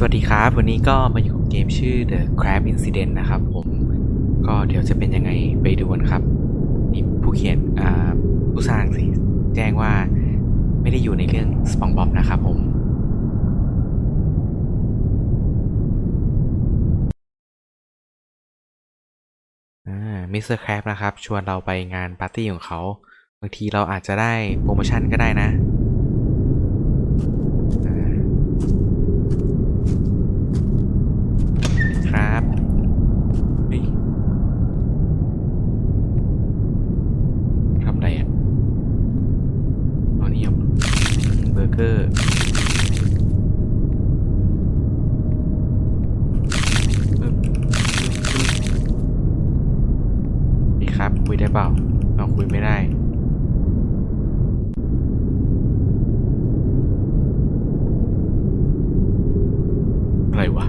สวัสดีครับ วันนี้ก็มาอยู่กับเกมชื่อ The Crab Incident นะครับผมก็เดี๋ยวจะเป็นยังไงไปดูกันครับนี่ผู้เขียนอ่าผู้สร้างสิแจ้งว่าไม่ได้อยู่ในเรื่อง SpongeBob นะครับผมอ่ามิสเตอร์แครบนะครับ ชวนเราไปงานปาร์ตี้ของเขา บางทีเราอาจจะได้โปรโมชั่นก็ได้นะอ่าครับเฮ้ยทำอะไรอะอ๋อนี่ครับ เกอร์นี่ครับ คุยได้เปล่าเราคุยไม่ได้อะไรวะ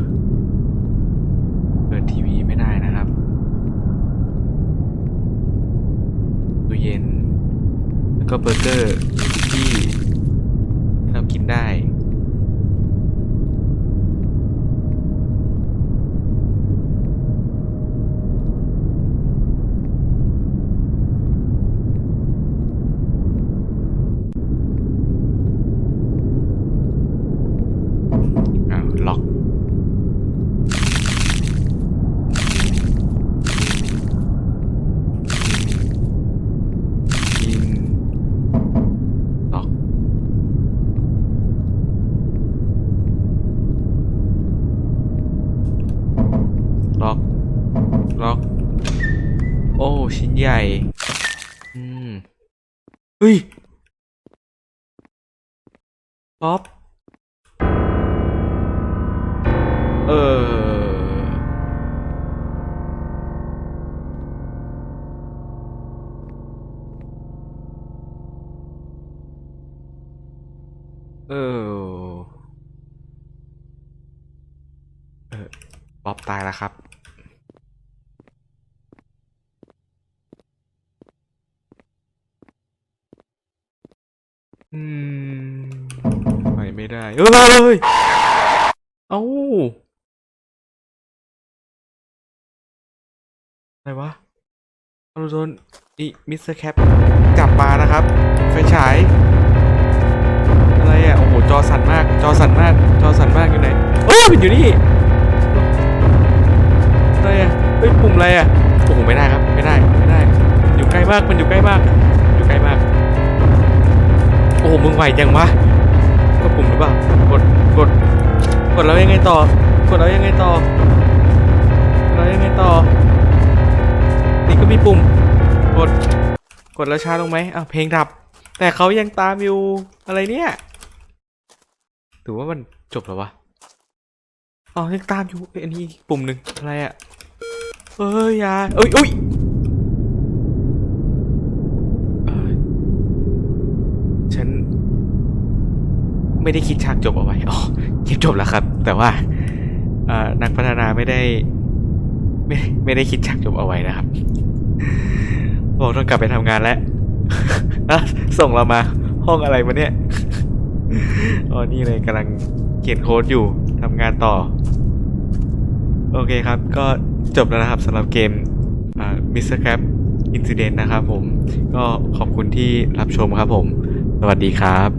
เปิดทีวีไม่ได้นะครับตู้เย็น แล้วก็เบอร์เกอร์ที่ที่ ได้ อ้าวล็อกยิงล็อกล็อก ล็อก โอ้ ชิ้นใหญ่ อืมเฮ้ยป๊อปเออเออเออป๊อปตายแล้วครับ อืมไปไม่ได้ เอ้ย เอ้าอะไรวะเราโดนนี่มิสเตอร์แคปจับมานะครับ ไฟฉาย อะไรอะ โอ้โห จอสั่นมาก จอสั่นมาก จอสั่นมากอยู่ไหนโอ้ยมันอยู่นี่ อะไรอะเฮ้ยปุ่มอะไรอะ โอ้โห ไม่ได้ครับ ไม่ได้ ไม่ได้ อยู่ใกล้มาก มันอยู่ใกล้มาก อยู่ใกล้มาก อ้โหมึงไหวจังวะกดปุ่มหรือเปล่ากดกด กดแล้วยังไงต่อ กดแล้วยังไงต่อกดแล้วยังไงต่อ นี่ก็มีปุ่ม กด กดแล้วช้าลงไหมอ้าวเพลงดับ แต่เขายังตามอยู่อะไรเนี่ยถือว่ามันจบแล้ววะอ๋อยังตามอยู่อันนี้ปุ่มหนึ่งอะไรอะเอ้ยยาเอ้ยอุ้ยเอ่อฉัน ไม่ได้คิดฉากจบเอาไว้อ๋อคิดจบแล้วครับ แต่ว่านักพัฒนาไม่ได้ ไม่ไม่ได้คิดฉากจบเอาไว้นะครับบอกต้องกลับไปทำงานแล้วแล้วส่งเรามาห้องอะไรมาเนี่ยอ๋อนี่เลยกำลังเขียนโค้ดอยู่ทำงานต่อ โอเคครับ ก็จบแล้วนะครับสำหรับเกมมิสเตอร์แคปอินซิเดนต์นะครับผม ก็ขอบคุณที่รับชมครับผม สวัสดีครับ